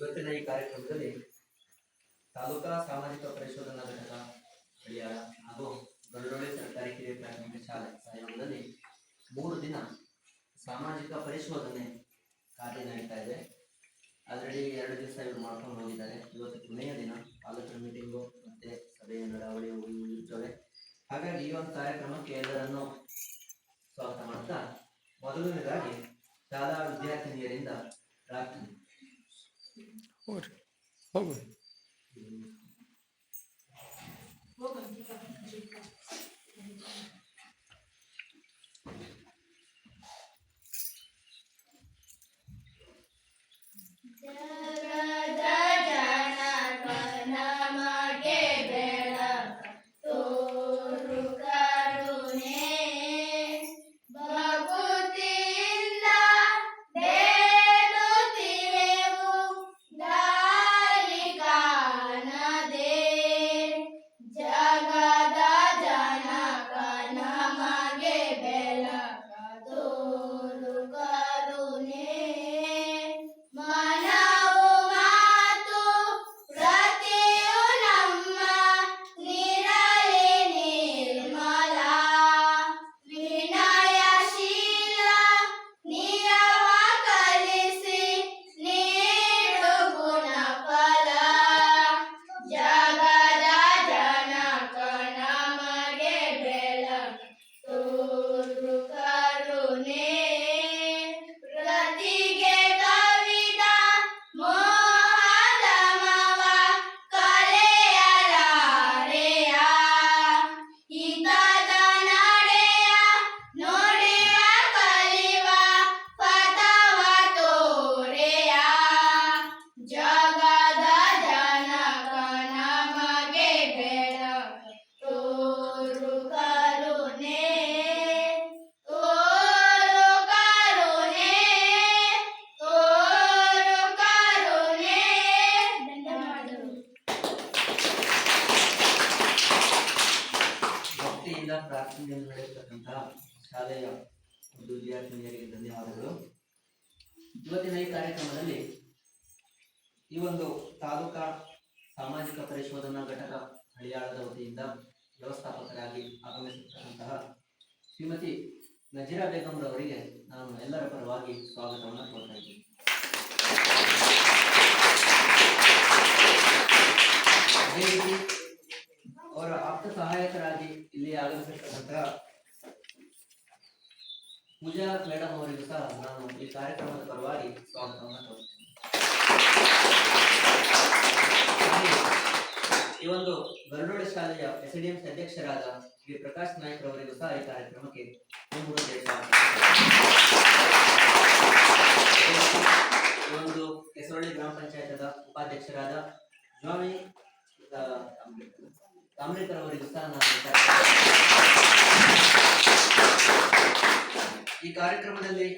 ಇವತ್ತಿನ ಈ ಕಾರ್ಯಕ್ರಮದಲ್ಲಿ ತಾಲೂಕಾ ಸಾಮಾಜಿಕ ಪರಿಶೋಧನಾ ಘಟಕ ಬಳಿಯಾರ ಹಾಗೂ ಗರುಡೊಳ್ಳಿ ಸರ್ಕಾರಿ ಕಿರಿಯ ಪ್ರಾಥಮಿಕ ಶಾಲೆ ಸಹಯೋಗದಲ್ಲಿ ಮೂರು ದಿನ ಸಾಮಾಜಿಕ ಪರಿಶೋಧನೆ ಕಾರ್ಯ ನಡೀತಾ ಇದೆ. ಅದರಲ್ಲಿ ಎರಡು ದಿವಸ ಇವರು ಮಾಡ್ಕೊಂಡು ಹೋಗಿದ್ದಾರೆ. ಇವತ್ತು ಕೊನೆಯ ದಿನ ತಾಲೂಕಿನ ಮೀಟಿಂಗು ಮತ್ತೆ ಸಭೆಯ ನಡಾವಳಿ ಇರ್ತವೆ ಹಾಗಾಗಿ ಈ ಒಂದು ಕಾರ್ಯಕ್ರಮಕ್ಕೆ ಎಲ್ಲರನ್ನು ಸ್ವಾಗತ ಮಾಡ್ತಾ ಮೊದಲನೇದಾಗಿ ಶಾಲಾ ವಿದ್ಯಾರ್ಥಿನಿಯರಿಂದ ಪ್ರಾರ್ಥನೆ ಭಕ್ತಿಯಿಂದ ಪ್ರಾರ್ಥನೆಯನ್ನು ನಡೆಸತಕ್ಕಂತಹ ಶಾಲೆಯ ಒಂದು ವಿದ್ಯಾರ್ಥಿನಿಯರಿಗೆ ಧನ್ಯವಾದಗಳು. ಇವತ್ತಿನ ಈ ಕಾರ್ಯಕ್ರಮದಲ್ಲಿ ಈ ಒಂದು ತಾಲೂಕಾ ಸಾಮಾಜಿಕ ಪರಿಶೋಧನಾ ಘಟಕ ಹಳಿಯಾಳದ ವತಿಯಿಂದ ವ್ಯವಸ್ಥಾಪಕರಾಗಿ ಆಗಮಿಸಿರ್ತಕ್ಕಂತಹ ಶ್ರೀಮತಿ ನಜೀರಾ ಬೇಗಂರವರಿಗೆ ನಾನು ಎಲ್ಲರ ಪರವಾಗಿ ಸ್ವಾಗತವನ್ನು ಕೋರ್ತಾ ಇದ್ದೀನಿ ಅದೇ ರೀತಿ ಅವರ ಆಪ್ತ ಸಹಾಯಕರಾಗಿ ಇಲ್ಲಿ ಆಗಮಿಸಿರ್ತಕ್ಕಂತಹ ಪೂಜಾ ಮೇಡಮ್ ಅವರಿಗೂ ಸಹ ನಾನು ಈ ಕಾರ್ಯಕ್ರಮದ ಪರವಾಗಿ ಸ್ವಾಗತವನ್ನು ಕೋರುತ್ತೇನೆ. ಈ ಒಂದು ಗರುಡೋಳಿ ಶಾಲೆಯ ಎಸ್ ಅಧ್ಯಕ್ಷರಾದ ಶ್ರೀ ಪ್ರಕಾಶ್ ನಾಯ್ಕ್ ಅವರಿಗೂ ಸಹ ಈ ಕಾರ್ಯಕ್ರಮಕ್ಕೆ ಈ ಒಂದು ಕೆಸರಳ್ಳಿ ಗ್ರಾಮ ಪಂಚಾಯತದ ಉಪಾಧ್ಯಕ್ಷರಾದ ಸ್ವಾಮಿ ತಾಮ್ರೇಕರ್ ಅವರಿಗೂ ಸಹ ನಾನು ಈ ಕಾರ್ಯಕ್ರಮದಲ್ಲಿ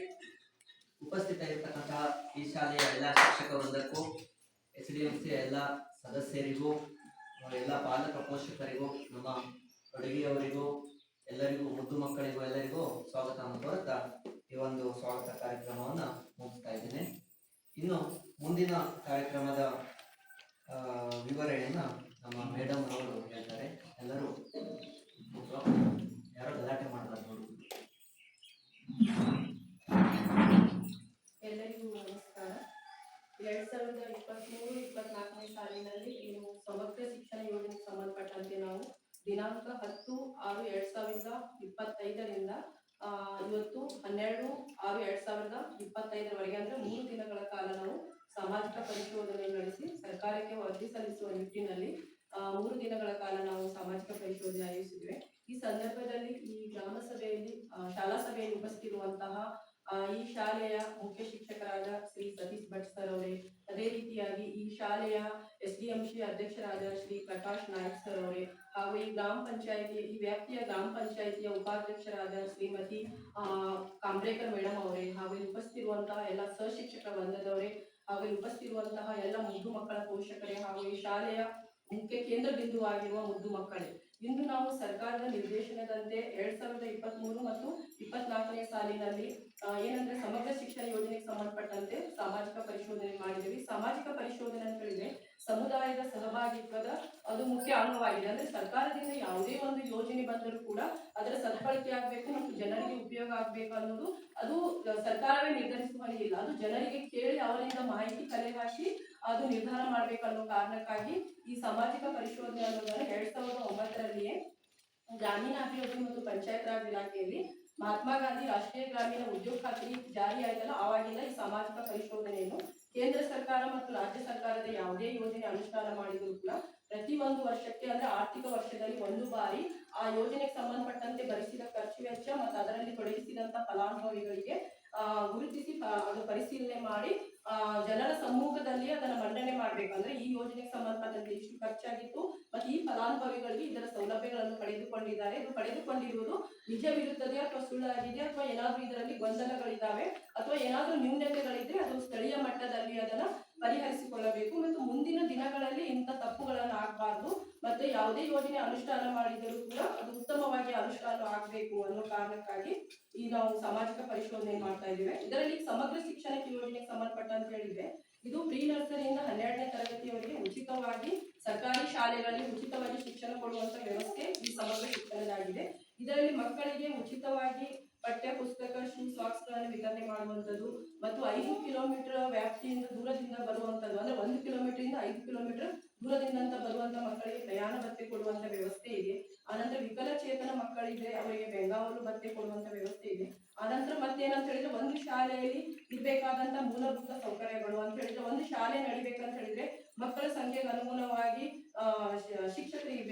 ಉಪಸ್ಥಿತ ಇರತಕ್ಕಂತಹ ಈ ಶಾಲೆಯ ಎಲ್ಲ ಶಿಕ್ಷಕ ವೃಂದಕ್ಕೂ ಎಸ್ ಡಿ ಎಂ ಸಿ ಎಲ್ಲ ಸದಸ್ಯರಿಗೂ ಎಲ್ಲ ಪಾಲಕ ಪೋಷಕರಿಗೂ, ನಮ್ಮ ಅಡುಗೆಯವರಿಗೂ, ಎಲ್ಲರಿಗೂ, ಮುದ್ದು ಮಕ್ಕಳಿಗೂ, ಎಲ್ಲರಿಗೂ ಸ್ವಾಗತವನ್ನು ಕೋರುತ್ತಾ ಈ ಒಂದು ಸ್ವಾಗತ ಕಾರ್ಯಕ್ರಮವನ್ನು ಮುಗಿಸ್ತಾ ಇದ್ದೇನೆ. ಇನ್ನು ಮುಂದಿನ ಕಾರ್ಯಕ್ರಮದ ವಿವರಣೆಯನ್ನ ನಮ್ಮ ಮೇಡಮ್ ಅವರು ಹೇಳ್ತಾರೆ ಎಲ್ಲರೂ ಯಾರೋ ಗಲಾಟೆ ಮಾಡಬಾರ್ದು ನೋಡಿ ಎಲ್ಲರಿಗೂ ನಮಸ್ಕಾರ ಎರಡ್ ಸಾವಿರದ ಇಪ್ಪತ್ಮೂರು ಇಪ್ಪತ್ನಾಲ್ಕನೇ ಸಾಲಿನಲ್ಲಿ ಏನು ಸಮಗ್ರ ಶಿಕ್ಷಣ ಯೋಜನೆಗೆ ಸಂಬಂಧಪಟ್ಟಂತೆ ನಾವು ದಿನಾಂಕ ಹತ್ತು ಆರು ಎರಡ್ ಸಾವಿರದ ಇಪ್ಪತ್ತೈದರಿಂದ ಇವತ್ತು ಹನ್ನೆರಡು ಆರು ಎರಡ್ ಸಾವಿರದ ಇಪ್ಪತ್ತೈದರವರೆಗೆ ಅಂದ್ರೆ ಮೂರು ದಿನಗಳ ಕಾಲ ನಾವು ಸಾಮಾಜಿಕ ಪರಿಶೋಧನೆ ನಡೆಸಿ ಸರ್ಕಾರಕ್ಕೆ ವರದಿ ಸಲ್ಲಿಸುವ ನಿಟ್ಟಿನಲ್ಲಿ ಮೂರು ದಿನಗಳ ಕಾಲ ನಾವು ಸಾಮಾಜಿಕ ಪರಿಶೋಧನೆ ಆಯೋಜಿಸಿದ್ವಿ ಈ ಸಂದರ್ಭದಲ್ಲಿ ಈ ಗ್ರಾಮ ಸಭೆಯಲ್ಲಿ ಶಾಲಾ ಸಭೆಯಲ್ಲಿ ಉಪಸ್ಥಿತಿರುವಂತಹ ಈ ಶಾಲೆಯ ಮುಖ್ಯ ಶಿಕ್ಷಕರಾದ ಶ್ರೀ ಸತೀಶ್ ಭಟ್ ಸರ್ ಅವರೇ ಅದೇ ರೀತಿಯಾಗಿ ಈ ಶಾಲೆಯ ಎಸ್ ಡಿ ಎಂ ಸಿ ಅಧ್ಯಕ್ಷರಾದ ಶ್ರೀ ಪ್ರಕಾಶ್ ನಾಯಕ್ ಸರ್ ಅವರೇ ಹಾಗೂ ಈ ಗ್ರಾಮ ಪಂಚಾಯತಿ, ಈ ವ್ಯಾಪ್ತಿಯ ಗ್ರಾಮ ಪಂಚಾಯತಿಯ ಉಪಾಧ್ಯಕ್ಷರಾದ ಶ್ರೀಮತಿ ಕಾಂಬ್ರೇಕರ್ ಮೇಡಮ್ ಅವರೇ ಹಾಗೂ ಇಲ್ಲಿ ಉಪಸ್ಥಿತಿರುವಂತಹ ಎಲ್ಲ ಸಹಶಿಕ್ಷಕ ವರ್ಗದವರೇ ಹಾಗೂ ಇಲ್ಲಿ ಉಪಸ್ಥಿತಿರುವಂತಹ ಎಲ್ಲ ಮುದ್ದು ಮಕ್ಕಳ ಪೋಷಕರೇ ಹಾಗೂ ಈ ಶಾಲೆಯ ಮುಖ್ಯ ಕೇಂದ್ರ ಬಿಂದುವಾಗಿರುವ ಮುದ್ದು ಮಕ್ಕಳೇ. ಇಂದು ನಾವು ಸರ್ಕಾರದ ನಿರ್ದೇಶನದಂತೆ ಎರಡ್ ಸಾವಿರದ ಇಪ್ಪತ್ತ್ ಮೂರು ಮತ್ತು ಇಪ್ಪತ್ನಾಲ್ಕನೇ ಸಾಲಿನಲ್ಲಿ ಏನಂದ್ರೆ ಸಮಗ್ರ ಶಿಕ್ಷಣ ಯೋಜನೆಗೆ ಸಂಬಂಧಪಟ್ಟಂತೆ ಸಾಮಾಜಿಕ ಪರಿಶೋಧನೆ ಮಾಡಿದ್ದೀವಿ. ಸಾಮಾಜಿಕ ಪರಿಶೋಧನೆ ಅಂತ ಹೇಳಿದ್ರೆ ಸಮುದಾಯದ ಸಹಭಾಗಿತ್ವದ ಅದು ಮುಖ್ಯ ಅಂಗವಾಗಿದೆ. ಅಂದ್ರೆ ಸರ್ಕಾರದಿಂದ ಯಾವುದೇ ಒಂದು ಯೋಜನೆ ಬಂದರೂ ಕೂಡ ಅದರ ಸದ್ಬಳಕೆ ಆಗ್ಬೇಕು ಮತ್ತು ಜನರಿಗೆ ಉಪಯೋಗ ಆಗ್ಬೇಕು ಅನ್ನೋದು ಅದು ಸರ್ಕಾರವೇ ನಿರ್ಧರಿಸುವ ಇಲ್ಲ. ಅದು ಜನರಿಗೆ ಕೇಳಿ ಅವರಿಂದ ಮಾಹಿತಿ ಕಲೆ ಅದು ನಿರ್ಧಾರ ಮಾಡ್ಬೇಕು ಅನ್ನೋ ಕಾರಣಕ್ಕಾಗಿ ಈ ಸಾಮಾಜಿಕ ಪರಿಶೋಧನೆ ಅನ್ನೋದನ್ನ ಎರಡ್ ಸಾವಿರದ ಗ್ರಾಮೀಣಾಭಿವೃದ್ಧಿ ಮತ್ತು ಪಂಚಾಯತ್ ರಾಜ್ ಇಲಾಖೆಯಲ್ಲಿ ಮಹಾತ್ಮ ಗಾಂಧಿ ರಾಷ್ಟ್ರೀಯ ಗ್ರಾಮೀಣ ಉದ್ಯೋಗ ಖಾತ್ರಿ ಜಾರಿ ಆಯ್ತಲ್ಲ? ಆವಾಗಿಂದ ಈ ಸಾಮಾಜಿಕ ಪರಿಶೋಧನೆಯನ್ನು ಕೇಂದ್ರ ಸರ್ಕಾರ ಮತ್ತು ರಾಜ್ಯ ಸರ್ಕಾರದ ಯಾವುದೇ ಯೋಜನೆ ಅನುಷ್ಠಾನ ಮಾಡಿದ್ರು ಕೂಡ ಪ್ರತಿ ಒಂದು ವರ್ಷಕ್ಕೆ ಅಂದ್ರೆ ಆರ್ಥಿಕ ವರ್ಷದಲ್ಲಿ ಒಂದು ಬಾರಿ ಆ ಯೋಜನೆಗೆ ಸಂಬಂಧಪಟ್ಟಂತೆ ಭರಿಸಿದ ಖರ್ಚು ವೆಚ್ಚ ಮತ್ತು ಅದರಲ್ಲಿ ತೊಡಗಿಸಿದಂತ ಫಲಾನುಭವಿಗಳಿಗೆ ಗುರುತಿಸಿ ಅದು ಪರಿಶೀಲನೆ ಮಾಡಿ ಜನರ ಸಮ್ಮುಖದಲ್ಲಿ ಅದನ್ನ ಮಾಡ್ಬೇಕು ಅಂದ್ರೆ ಈ ಯೋಜನೆಗೆ ಸಂಬಂಧಪಟ್ಟಂತೆ ಎಷ್ಟು ಖರ್ಚಾಗಿತ್ತು. ಮತ್ತು ಈ ಫಲಾನುಭವಿಗಳಿಗೆ ಇದರ ಸೌಲಭ್ಯಗಳನ್ನು ಪಡೆದುಕೊಂಡಿದ್ದಾರೆ. ಇದು ಪಡೆದುಕೊಂಡಿರುವುದು ನಿಜವಿರುತ್ತದೆ ಅಥವಾ ಸುಳ್ಳಾಗಿದೆ ಅಥವಾ ಏನಾದ್ರೂ ಇದರಲ್ಲಿ ಗೊಂದಲಗಳಿದ್ದಾವೆ ಅಥವಾ ಏನಾದ್ರೂ ನ್ಯೂನತೆಗಳಿದ್ರೆ ಅದು ಸ್ಥಳೀಯ ಮಟ್ಟದಲ್ಲಿ ಅದನ್ನ ಪರಿಹರಿಸಿಕೊಳ್ಳಬೇಕು. ಮತ್ತು ಮುಂದಿನ ದಿನಗಳಲ್ಲಿ ಇಂಥ ತಪ್ಪುಗಳನ್ನು ಆಗಬಾರ್ದು. ಮತ್ತೆ ಯಾವುದೇ ಯೋಜನೆ ಅನುಷ್ಠಾನ ಮಾಡಿದರೂ ಕೂಡ ಅದು ಉತ್ತಮವಾಗಿ ಅನುಷ್ಠಾನ ಆಗಬೇಕು ಅನ್ನೋ ಕಾರಣಕ್ಕಾಗಿ ಈ ನಾವು ಸಾಮಾಜಿಕ ಪರಿಶೋಧನೆ ಮಾಡ್ತಾ ಇದ್ದೇವೆ. ಇದರಲ್ಲಿ ಸಮಗ್ರ ಶಿಕ್ಷಣಕ್ಕೆ ಯೋಜನೆಗೆ ಸಂಬಂಧಪಟ್ಟಂತ ಹೇಳಿದ್ರೆ ಇದು ಪ್ರೀ ನರ್ಸರಿಯಿಂದ ಹನ್ನೆರಡನೇ ತರಗತಿಯವರೆಗೆ ಉಚಿತವಾಗಿ ಸರ್ಕಾರಿ ಶಾಲೆಗಳಲ್ಲಿ ಉಚಿತವಾಗಿ ಶಿಕ್ಷಣ ಕೊಡುವಂತ ವ್ಯವಸ್ಥೆ ಈ ಸಮಗ್ರ ಶಿಕ್ಷಣದಾಗಿದೆ. ಇದರಲ್ಲಿ ಮಕ್ಕಳಿಗೆ ಉಚಿತವಾಗಿ ಪಠ್ಯ ಪುಸ್ತಕ ಶೂ ಸಾಕ್ಸ್ಗಳನ್ನು ವಿತರಣೆ ಮಾಡುವಂತದ್ದು ಮತ್ತು ಐದು ಕಿಲೋಮೀಟರ್ ವ್ಯಾಪ್ತಿಯಿಂದ ದೂರದಿಂದ ಬರುವಂತದ್ದು ಅಂದ್ರೆ ಒಂದು ಕಿಲೋಮೀಟರ್ ಇಂದ ಐದು ಕಿಲೋಮೀಟರ್ ದೂರದಿಂದ ಬರುವಂತ ಮಕ್ಕಳಿಗೆ ಪ್ರಯಾಣ ಭತ್ತೆ ಕೊಡುವಂತ ವ್ಯವಸ್ಥೆ ಇದೆ. ಆನಂತರ ವಿಕಲಚೇತನ ಮಕ್ಕಳಿದ್ರೆ ಅವರಿಗೆ ಬೆಂಗಾವಲು ಭತ್ತೆ ಕೊಡುವಂತ ವ್ಯವಸ್ಥೆ ಇದೆ. ಆನಂತರ ಮತ್ತೇನಂತ ಹೇಳಿದ್ರೆ ಒಂದು ಶಾಲೆಯಲ್ಲಿ ಇರಬೇಕಾದಂತ ಮೂಲಭೂತ ಸೌಕರ್ಯಗಳು ಅಂತ ಹೇಳಿದ್ರೆ ಒಂದು ಶಾಲೆ ನಡಿಬೇಕಂತ ಹೇಳಿದ್ರೆ ಮಕ್ಕಳ ಸಂಖ್ಯೆಗೆ ಅನುಗುಣವಾಗಿ ಶಿಕ್ಷಕರಿಗೆ